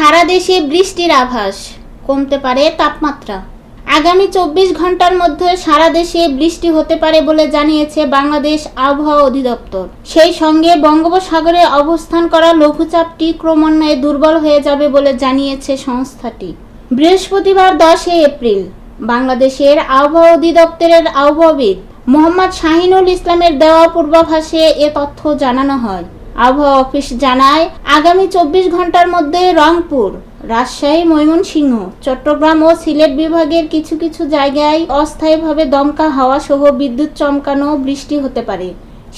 সারা দেশে বৃষ্টির আভাস। কমতে পারে তাপমাত্রা। আগামী চব্বিশ ঘণ্টার মধ্যে সারা দেশে বৃষ্টি হতে পারে বলে জানিয়েছে বাংলাদেশ আবহাওয়া অধিদপ্তর। সেই সঙ্গে বঙ্গোপসাগরে অবস্থান করা লঘুচাপটি ক্রমান্বয়ে দুর্বল হয়ে যাবে বলে জানিয়েছে সংস্থাটি। বৃহস্পতিবার দশই এপ্রিল বাংলাদেশের আবহাওয়া অধিদপ্তরের আবহাওয়াবিদ মোহাম্মদ শাহিনুল ইসলামের দেওয়া পূর্বাভাসে এ তথ্য জানানো হয়। আবহাওয়া অফিস জানায়, আগামী চব্বিশ ঘণ্টার মধ্যে রংপুর, রাজশাহী, ময়মনসিংহ, চট্টগ্রাম ও সিলেট বিভাগের কিছু কিছু জায়গায় অস্থায়ীভাবে দমকা হাওয়া সহ বিদ্যুৎ চমকানো বৃষ্টি হতে পারে।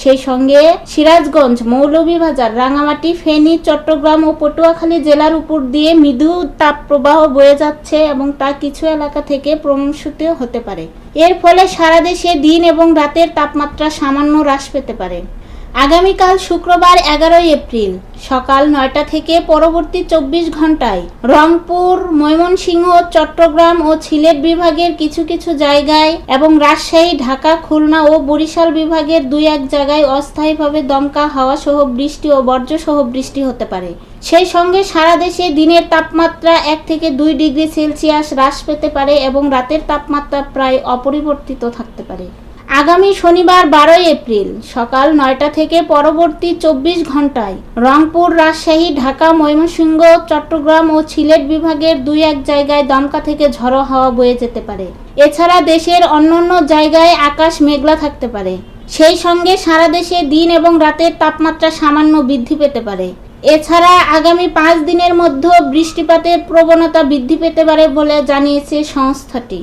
সেই সঙ্গে সিরাজগঞ্জ, মৌলভীবাজার, রাঙামাটি, ফেনী, চট্টগ্রাম ও পটুয়াখালী জেলার উপর দিয়ে মৃদু তাপপ্রবাহ বয়ে যাচ্ছে এবং তা কিছু এলাকা থেকে প্রমোশিত হতে পারে। এর ফলে সারা দেশে দিন এবং রাতের তাপমাত্রা সামান্য হ্রাস পেতে পারে। আগামীকাল শুক্রবার এগারোই এপ্রিল, সকাল নয়টা থেকে পরবর্তী চব্বিশ ঘন্টায় রংপুর, ময়মনসিংহ, চট্টগ্রাম ও সিলেট বিভাগের কিছু কিছু জায়গায় এবং রাজশাহী, ঢাকা, খুলনা ও বরিশাল বিভাগের দুই এক জায়গায় অস্থায়ীভাবে দমকা হাওয়া সহ বৃষ্টি ও বর্জ্য সহ বৃষ্টি হতে পারে। সেই সঙ্গে সারা দেশে দিনের তাপমাত্রা এক থেকে দুই ডিগ্রি সেলসিয়াস হ্রাস পেতে পারে এবং রাতের তাপমাত্রা প্রায় অপরিবর্তিত থাকতে পারে। আগামী শনিবার বারোই এপ্রিল সকাল নয়টা থেকে পরবর্তী চব্বিশ ঘন্টায় রংপুর, রাজশাহী, ঢাকা, ময়মনসিংহ, চট্টগ্রাম ও সিলেট বিভাগের দুই এক জায়গায় দমকা থেকে ঝড়ো হাওয়া বয়ে যেতে পারে। এছাড়া দেশের অন্যান্য জায়গায় আকাশ মেঘলা থাকতে পারে। সেই সঙ্গে সারা দেশে দিন এবং রাতের তাপমাত্রা সামান্য বৃদ্ধি পেতে পারে। এছাড়া আগামী পাঁচ দিনের মধ্যে বৃষ্টিপাতের প্রবণতা বৃদ্ধি পেতে পারে বলে জানিয়েছে সংস্থাটি।